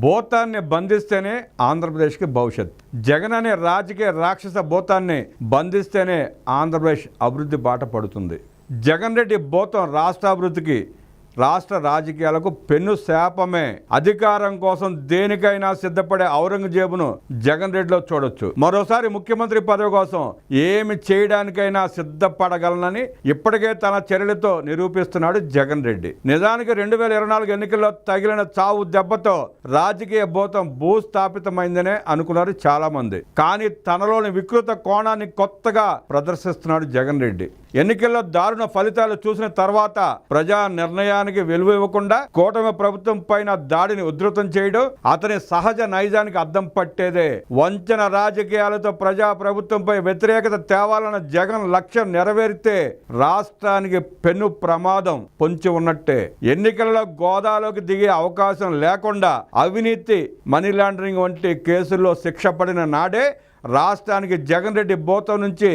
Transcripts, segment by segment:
భూతాన్ని బంధిస్తేనే ఆంధ్రప్రదేశ్కి భవిష్యత్. జగన్ అనే రాజకీయ రాక్షస భూతాన్ని బంధిస్తేనే ఆంధ్రప్రదేశ్ అభివృద్ధి బాట పడుతుంది. జగన్ రెడ్డి భూతం రాష్ట్ర అభివృద్ధికి రాష్ట్ర రాజకీయాలకు పెన్ను శాపమే. అధికారం కోసం దేనికైనా సిద్ధపడే ఔరంగజేబును జగన్ రెడ్డిలో చూడొచ్చు. మరోసారి ముఖ్యమంత్రి పదవి కోసం ఏమి చేయడానికైనా సిద్ధపడగలనని ఇప్పటికే తన చర్యలతో నిరూపిస్తున్నాడు జగన్ రెడ్డి. నిజానికి రెండు వేల ఇరవై నాలుగు ఎన్నికల్లో తగిలిన చావు దెబ్బతో రాజకీయ భూతం భూస్థాపితమైందనే అనుకున్నారు చాలా మంది కానీ తనలోని వికృత కోణాన్ని కొత్తగా ప్రదర్శిస్తున్నాడు జగన్ రెడ్డి. ఎన్నికల్లో దారుణ ఫలితాలు చూసిన తర్వాత ప్రజా నిర్ణయానికి విలువ ఇవ్వకుండా కూటమి ప్రభుత్వం పైన దాడిని ఉధృతం చేయడం అతని సహజ నైజానికి అద్దం పట్టేదే. వంచన రాజకీయాలతో ప్రజా ప్రభుత్వంపై వ్యతిరేకత తేవాలన్న జగన్ లక్ష్యం నెరవేరితే రాష్ట్రానికి పెను ప్రమాదం పొంచి ఉన్నట్టే. ఎన్నికలలో గోదాలోకి దిగే అవకాశం లేకుండా అవినీతి మనీ లాండరింగ్ వంటి కేసుల్లో శిక్ష పడిన నాడే రాష్ట్రానికి జగన్ రెడ్డి బోతం నుంచి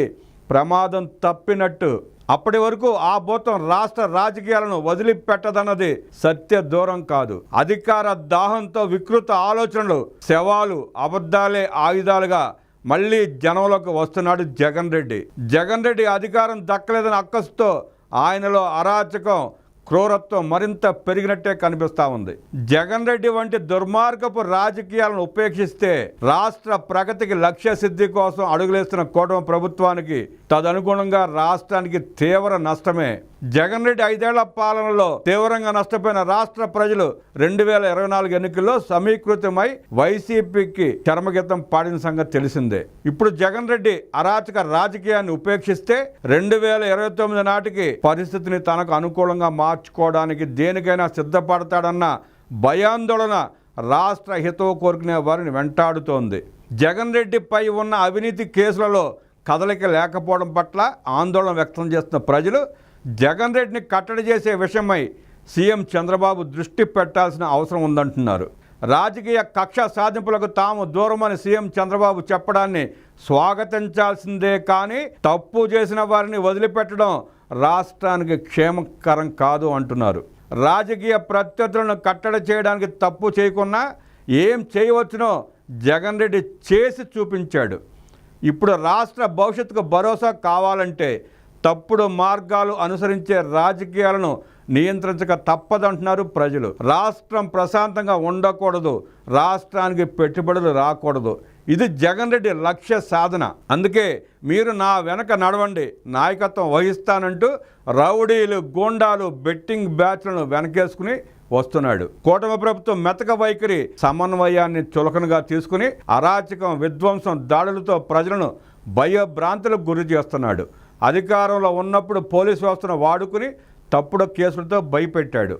ప్రమాదం తప్పినట్టు. అప్పటి వరకు ఆ భూతం రాష్ట్ర రాజకీయాలను వదిలిపెట్టదన్నది సత్య దూరం కాదు. అధికార దాహంతో వికృత ఆలోచనలు శవాలు అబద్ధాలే ఆయుధాలుగా మళ్ళీ జనంలోకి వస్తున్నాడు జగన్ రెడ్డి. జగన్ రెడ్డి అధికారం దక్కలేదని అక్కసుతో ఆయనలో అరాచకం క్రూరత్వం మరింత పెరిగినట్టే కనిపిస్తూ ఉంది. జగన్ రెడ్డి వంటి దుర్మార్గపు రాజకీయాలను ఉపేక్షిస్తే రాష్ట్ర ప్రగతికి లక్ష్య సిద్ధి కోసం అడుగులేస్తున్న కూటమి ప్రభుత్వానికి తదనుగుణంగా రాష్ట్రానికి తీవ్ర నష్టమే. జగన్ రెడ్డి ఐదేళ్ళ పాలనలో తీవ్రంగా నష్టపోయిన రాష్ట్ర ప్రజలు రెండు వేల ఇరవై నాలుగు ఎన్నికల్లో సమీకృతమై వైసీపీకి చర్మగీతం పాడిన సంగతి తెలిసిందే. ఇప్పుడు జగన్ రెడ్డి అరాచక రాజకీయాన్ని ఉపేక్షిస్తే రెండు వేల ఇరవై తొమ్మిది నాటికి పరిస్థితిని తనకు అనుకూలంగా మార్చుకోవడానికి దేనికైనా సిద్ధపడతాడన్న భయాందోళన రాష్ట్ర హితవు కోరుకునే వారిని వెంటాడుతోంది. జగన్ రెడ్డిపై ఉన్న అవినీతి కేసులలో కదలిక లేకపోవడం పట్ల ఆందోళన వ్యక్తం చేస్తున్న ప్రజలు జగన్ రెడ్డిని కట్టడి చేసే విషయమై సీఎం చంద్రబాబు దృష్టి పెట్టాల్సిన అవసరం ఉందంటున్నారు. రాజకీయ కక్ష సాధింపులకు తాము దూరమని సీఎం చంద్రబాబు చెప్పడాన్ని స్వాగతించాల్సిందే కానీ తప్పు చేసిన వారిని వదిలిపెట్టడం రాష్ట్రానికి క్షేమకరం కాదు అంటున్నారు. రాజకీయ ప్రత్యర్థులను కట్టడి చేయడానికి తప్పు చేయకుండా ఏం చేయవచ్చునో జగన్ రెడ్డి చేసి చూపించాడు. ఇప్పుడు రాష్ట్ర భవిష్యత్తుకు భరోసా కావాలంటే తప్పుడు మార్గాలు అనుసరించే రాజకీయాలను నియంత్రించక తప్పదంటున్నారు ప్రజలు. రాష్ట్రం ప్రశాంతంగా ఉండకూడదు. రాష్ట్రానికి పెట్టుబడులు రాకూడదు. ఇది జగన్ రెడ్డి లక్ష్య సాధన. అందుకే మీరు నా వెనక నడవండి. నాయకత్వం వహిస్తానంటూ రౌడీలు గూండాలు బెట్టింగ్ బ్యాచ్లను వెనకేసుకుని వస్తున్నాడు. కూటమి ప్రభుత్వం మెతక వైఖరి సమన్వయాన్ని చులకనగా తీసుకుని అరాచకం విధ్వంసం దాడులతో ప్రజలను భయభ్రాంతులకు గురి చేస్తున్నాడు. అధికారంలో ఉన్నప్పుడు పోలీసు వ్యవస్థను వాడుకుని తప్పుడు కేసులతో భయపెట్టాడు.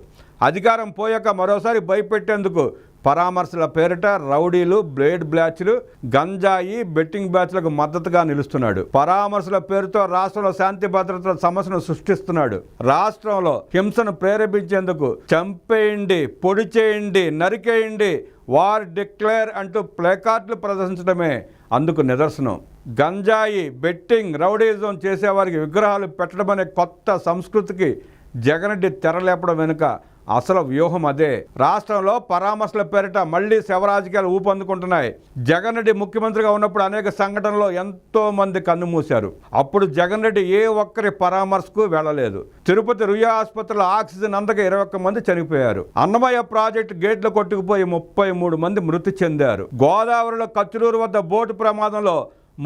అధికారం పోయాక మరోసారి భయపెట్టేందుకు పరామర్శల పేరిట రౌడీలు బ్లేడ్ బ్లాచ్లు గంజాయి బెట్టింగ్ బ్యాచ్లకు మద్దతుగా నిలుస్తున్నాడు. పరామర్శల పేరుతో రాష్ట్రంలో శాంతి భద్రతల సమస్యను సృష్టిస్తున్నాడు. రాష్ట్రంలో హింసను ప్రేరేపించేందుకు చంపేయండి పొడి చేయండి నరికేయండి వార్ డిక్లేర్ అంటూ ప్లేకార్డులు ప్రదర్శించడమే అందుకు నిదర్శనం. గంజాయి బెట్టింగ్ రౌడీజం చేసేవారికి విగ్రహాలు పెట్టడం అనే కొత్త సంస్కృతికి జగనరెడ్డి తెరలేపడం వెనుక అసలు వ్యూహం అదే. రాష్ట్రంలో పరామర్శల పేరిట మళ్ళీ శవరాజకీయాలు ఊపందుకుంటున్నాయి. జగన్ రెడ్డి ముఖ్యమంత్రిగా ఉన్నప్పుడు అనేక సంఘటనలో ఎంతో మంది కన్నుమూశారు అప్పుడు జగన్ రెడ్డి ఏ ఒక్కరి పరామర్శకు వెళ్ళలేదు. తిరుపతి రుయా ఆసుపత్రిలో ఆక్సిజన్ అందక ఇరవై ఒక్క మంది చనిపోయారు. అన్నమయ్య ప్రాజెక్టు గేట్లు కొట్టుకుపోయి ముప్పై మూడు మంది మృతి చెందారు. గోదావరిలో కచ్చులూరు వద్ద బోటు ప్రమాదంలో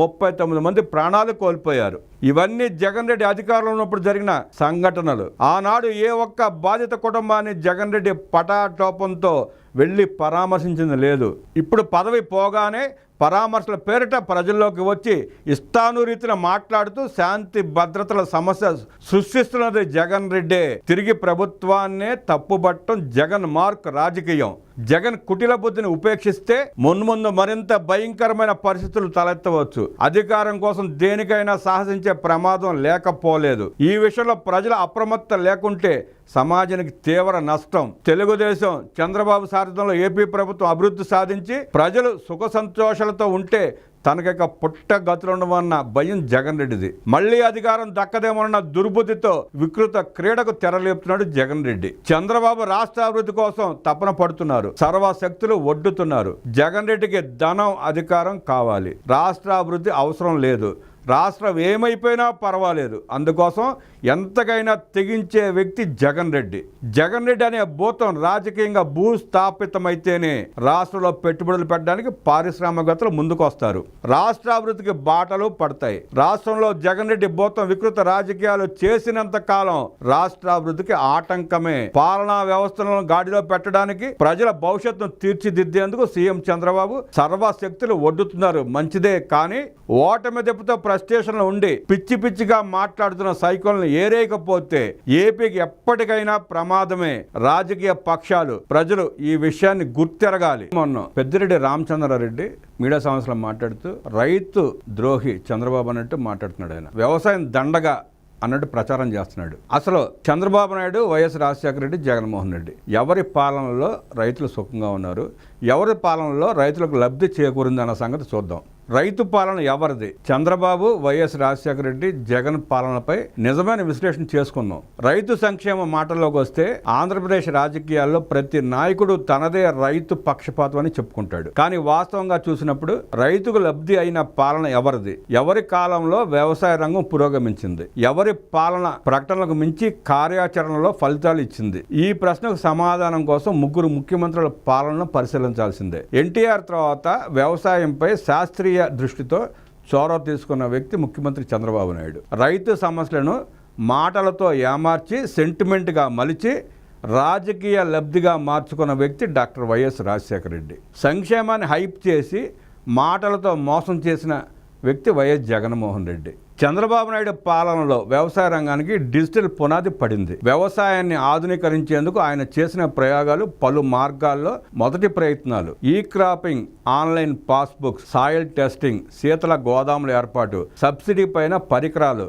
ముప్పై తొమ్మిది మంది ప్రాణాలు కోల్పోయారు. ఇవన్నీ జగన్ రెడ్డి అధికారంలో ఉన్నప్పుడు జరిగిన సంఘటనలు. ఆనాడు ఏ ఒక్క బాధిత కుటుంబాన్ని జగన్ రెడ్డి పటాటోపంతో వెళ్ళి పరామర్శించింది లేదు. ఇప్పుడు పదవి పోగానే పరామర్శల పేరిట ప్రజల్లోకి వచ్చి ఇష్టానురీతిన మాట్లాడుతూ శాంతి భద్రతల సమస్య సృష్టిస్తున్నది జగన్ రెడ్డే. తిరిగి ప్రభుత్వాన్నే తప్పుబట్టం జగన్ మార్క్ రాజకీయం. జగన్ కుటిల బుద్ధిని ఉపేక్షిస్తే మున్ముందు మరింత భయంకరమైన పరిస్థితులు తలెత్తవచ్చు. అధికారం కోసం దేనికైనా సాహసించే ప్రమాదం లేకపోలేదు. ఈ విషయంలో ప్రజల అప్రమత్త లేకుంటే సమాజానికి తీవ్ర నష్టం. తెలుగుదేశం చంద్రబాబు సారథ్యంలో ఏపీ ప్రభుత్వం అభివృద్ధి సాధించి ప్రజలు సుఖ సంతోషాలతో ఉంటే తనకిక పుట్ట గతులుండమన్న భయం జగన్ రెడ్డిది. మళ్ళీ అధికారం దక్కదేమన్న దుర్బుద్ధితో వికృత క్రీడకు తెరలేపుతున్నాడు జగన్ రెడ్డి. చంద్రబాబు రాష్ట్ర అభివృద్ధి కోసం తపన పడుతున్నారు. సర్వశక్తులు ఒడ్డుతున్నారు. జగన్ రెడ్డికి ధనం అధికారం కావాలి. రాష్ట్ర అభివృద్ధి అవసరం లేదు. రాష్ట్రం ఏమైపోయినా పర్వాలేదు. అందుకోసం ఎంతకైనా తెగించే వ్యక్తి జగన్ రెడ్డి. జగన్ రెడ్డి అనే భూతం రాజకీయంగా భూస్థాపితమైతేనే రాష్ట్రంలో పెట్టుబడులు పెట్టడానికి పారిశ్రామికవేత్తలు ముందుకొస్తారు. రాష్ట్రాభివృద్ధికి బాటలు పడతాయి. రాష్ట్రంలో జగన్ రెడ్డి భూతం వికృత రాజకీయాలు చేసినంత కాలం రాష్ట్ర అభివృద్ధికి ఆటంకమే. పాలనా వ్యవస్థలను గాడిలో పెట్టడానికి ప్రజల భవిష్యత్తును తీర్చిదిద్దేందుకు సీఎం చంద్రబాబు సర్వశక్తులు ఒడ్డుతున్నారు. మంచిదే కానీ ఓటమి దెబ్బతో ఫ్రస్ట్రేషన్లో ఉండి పిచ్చి పిచ్చిగా మాట్లాడుతున్న సైకోల్ని ఏరేయకపోతే ఏపీకి ఎప్పటికైనా ప్రమాదమే. రాజకీయ పక్షాలు ప్రజలు ఈ విషయాన్ని గుర్తెరగాలి. మొన్న పెద్దిరెడ్డి రామచంద్రారెడ్డి మీడియా సంస్థలో మాట్లాడుతూ రైతు ద్రోహి చంద్రబాబు అన్నట్టు మాట్లాడుతున్నాడు ఆయన. వ్యవసాయం దండగా అన్నట్టు ప్రచారం చేస్తున్నాడు. అసలు చంద్రబాబు నాయుడు వైఎస్ రాజశేఖర రెడ్డి జగన్మోహన్ రెడ్డి ఎవరి పాలనలో రైతులు సుఖంగా ఉన్నారు? ఎవరి పాలనలో రైతులకు లబ్ధి చేకూరింది అన్న సంగతి చూద్దాం. రైతు పాలన ఎవరిది? చంద్రబాబు వైఎస్ రాజశేఖర రెడ్డి జగన్ పాలనపై నిజమైన విశ్లేషణ చేసుకున్నాం రైతు సంక్షేమ మాటల్లోకి వస్తే ఆంధ్రప్రదేశ్ రాజకీయాల్లో ప్రతి నాయకుడు తనదే రైతు పక్షపాతం అని చెప్పుకుంటాడు. కానీ వాస్తవంగా చూసినప్పుడు రైతుకు లబ్ధి అయిన పాలన ఎవరిది? ఎవరి కాలంలో వ్యవసాయ రంగం పురోగమించింది? ఎవరి పాలన ప్రకటనలకు మించి కార్యాచరణలో ఫలితాలు ఇచ్చింది? ఈ ప్రశ్నకు సమాధానం కోసం ముగ్గురు ముఖ్యమంత్రుల పాలనను పరిశీలించాల్సిందే. ఎన్టీఆర్ తర్వాత వ్యవసాయంపై శాస్త్రీయ దృష్టితో చొరవ తీసుకున్న వ్యక్తి ముఖ్యమంత్రి చంద్రబాబు నాయుడు. రైతు సమస్యలను మాటలతో ఏమార్చి సెంటిమెంట్గా మలిచి రాజకీయ లబ్ధిగా మార్చుకున్న వ్యక్తి డాక్టర్ వైఎస్ రాజశేఖర రెడ్డి. సంక్షేమాన్ని హైప్ చేసి మాటలతో మోసం చేసిన వ్యక్తి వైఎస్ జగన్మోహన్ రెడ్డి. చంద్రబాబు నాయుడు పాలనలో వ్యవసాయ రంగానికి డిజిటల్ పునాది పడింది. వ్యవసాయాన్ని ఆధునీకరించేందుకు ఆయన చేసిన ప్రయోగాలు పలు మార్గాల్లో మొదటి ప్రయత్నాలు. ఈ cropping online passbook soil testing శీతల గోదాముల ఏర్పాటు సబ్సిడీ పైన పరికరాలు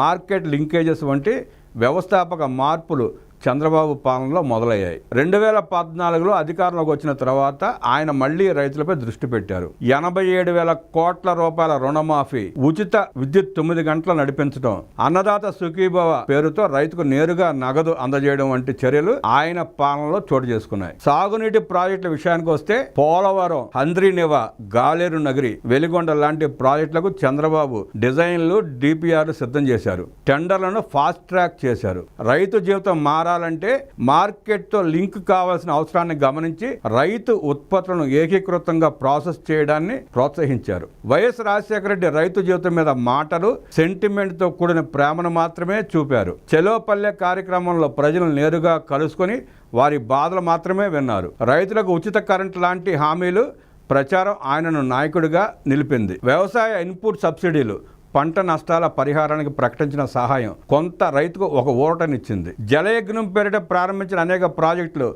మార్కెట్ లింకేజెస్ వంటి వ్యవస్థాపక మార్పులు చంద్రబాబు పాలనలో మొదలయ్యాయి. రెండు వేల పద్నాలుగులో అధికారంలోకి వచ్చిన తర్వాత ఆయన మళ్ళీ రైతులపై దృష్టి పెట్టారు. ఎనభై ఏడు వేల కోట్ల రూపాయల రుణమాఫీ ఉచిత విద్యుత్ తొమ్మిది గంటలు నడిపించడం అన్నదాత సుఖీభవ పేరుతో రైతుకు నేరుగా నగదు అందజేయడం వంటి చర్యలు ఆయన పాలనలో చోటు చేసుకున్నాయి. సాగునీటి ప్రాజెక్టుల విషయానికి వస్తే పోలవరం హంద్రీనివ గాలేరు నగరి వెలిగొండ లాంటి ప్రాజెక్టులకు చంద్రబాబు డిజైన్లు డిపిఆర్ సిద్ధం చేశారు. టెండర్లను ఫాస్ట్ ట్రాక్ చేశారు. రైతు జీవితం మారాలంటే మార్కెట్తో లింక్ కావాల్సిన అవసరాన్ని గమనించి రైతు ఉత్పత్తులను ఏకీకృతంగా ప్రాసెస్ చేయడాన్ని ప్రోత్సహించారు. వైఎస్ రాజశేఖర రెడ్డి రైతు జీవితం మీద మాటలు సెంటిమెంట్తో కూడిన ప్రేమను మాత్రమే చూపారు. చెలోపల్లె కార్యక్రమంలో ప్రజలు నేరుగా కలుసుకొని వారి బాధలు మాత్రమే విన్నారు. రైతులకు ఉచిత కరెంట్ లాంటి హామీలు ప్రచారం ఆయనను నాయకుడిగా నిలిపింది. వ్యవసాయ ఇన్పుట్ సబ్సిడీలు పంట నష్టాల పరిహారానికి ప్రకటించిన సహాయం. కొంత రైతుకు ఒక ఊరటనిచ్చింది జలయజ్ఞం పేరిట ప్రారంభించిన అనేక ప్రాజెక్టులు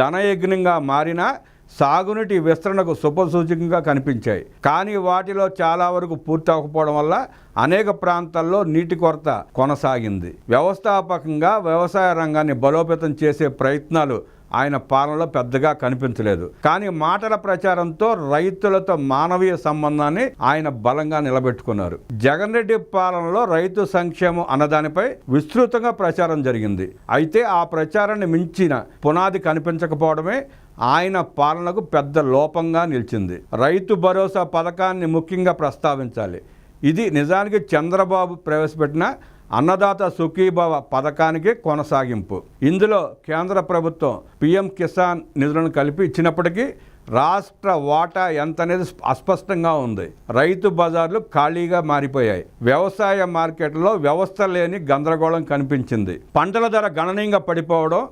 ధనయజ్ఞంగా మారినా సాగునీటి విస్తరణకు శుభసూచకంగా కనిపించాయి. కానీ వాటిలో చాలా వరకు పూర్తి అవ్వకపోవడం వల్ల అనేక ప్రాంతాల్లో నీటి కొరత కొనసాగింది. వ్యవస్థాపకంగా వ్యవసాయ రంగాన్ని బలోపేతం చేసే ప్రయత్నాలు ఆయన పాలనలో పెద్దగా కనిపించలేదు. కానీ మాటల ప్రచారంతో రైతులతో మానవీయ సంబంధాన్ని ఆయన బలంగా నిలబెట్టుకున్నారు. జగన్ రెడ్డి పాలనలో రైతు సంక్షేమం అన్నదానిపై విస్తృతంగా ప్రచారం జరిగింది. అయితే ఆ ప్రచారాన్ని మించిన పునాది కనిపించకపోవడమే ఆయన పాలనకు పెద్ద లోపంగా నిలిచింది. రైతు భరోసా పథకాన్ని ముఖ్యంగా ప్రస్తావించాలి. ఇది నిజానికి చంద్రబాబు ప్రవేశపెట్టిన అన్నదాత సుఖీభవ పథకానికి కొనసాగింపు. ఇందులో కేంద్ర ప్రభుత్వం పిఎం కిసాన్ నిధులను కలిపి ఇచ్చినప్పటికీ రాష్ట్ర వాటా ఎంత అనేది అస్పష్టంగా ఉంది. రైతు బజార్లు ఖాళీగా మారిపోయాయి. వ్యవసాయ మార్కెట్లో వ్యవస్థ లేని గందరగోళం కనిపించింది. పంటల ధర గణనీయంగా పడిపోవడం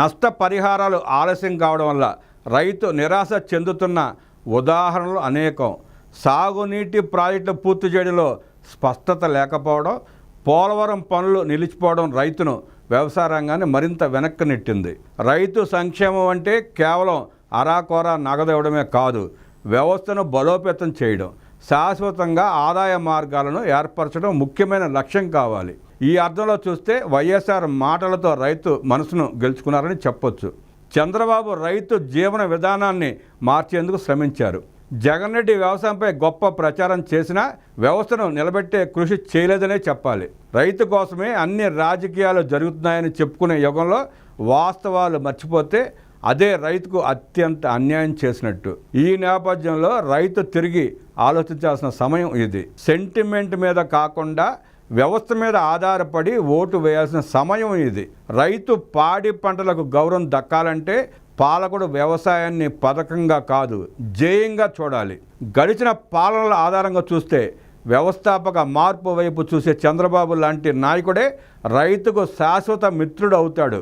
నష్టపరిహారాలు ఆలస్యం కావడం వల్ల రైతు నిరాశ చెందుతున్న ఉదాహరణలు అనేకం. సాగునీటి ప్రాజెక్టులు పూర్తి చేయడంలో స్పష్టత లేకపోవడం పోలవరం పనులు నిలిచిపోవడం రైతును వ్యవసాయ రంగాన్ని మరింత వెనక్కి నెట్టింది. రైతు సంక్షేమం అంటే కేవలం అరాకోరా నగదు ఇవ్వడమే కాదు వ్యవస్థను బలోపేతం చేయడం శాశ్వతంగా ఆదాయ మార్గాలను ఏర్పరచడం ముఖ్యమైన లక్ష్యం కావాలి. ఈ అర్థంలో చూస్తే వైఎస్ఆర్ మాటలతో రైతు మనసును గెలుచుకున్నారని చెప్పొచ్చు. చంద్రబాబు రైతు జీవన విధానాన్ని మార్చేందుకు శ్రమించారు. జగన్ రెడ్డి వ్యవసాయంపై గొప్ప ప్రచారం చేసినా వ్యవస్థను నిలబెట్టే కృషి చేయలేదనే చెప్పాలి. రైతు కోసమే అన్ని రాజకీయాలు జరుగుతున్నాయని చెప్పుకునే యుగంలో వాస్తవాలు మర్చిపోతే అదే రైతుకు అత్యంత అన్యాయం చేసినట్టు. ఈ నేపథ్యంలో రైతు తిరిగి ఆలోచించాల్సిన సమయం ఇది. సెంటిమెంట్ మీద కాకుండా వ్యవస్థ మీద ఆధారపడి ఓటు వేయాల్సిన సమయం ఇది. రైతు పాడి పంటలకు గౌరవం దక్కాలంటే పాలకుడు వ్యవసాయాన్ని పథకంగా కాదు జేయంగా చూడాలి. గడిచిన పాలనల ఆధారంగా చూస్తే వ్యవస్థాపక మార్పు వైపు చూసే చంద్రబాబు లాంటి నాయకుడే రైతుకు శాశ్వత మిత్రుడు అవుతాడు.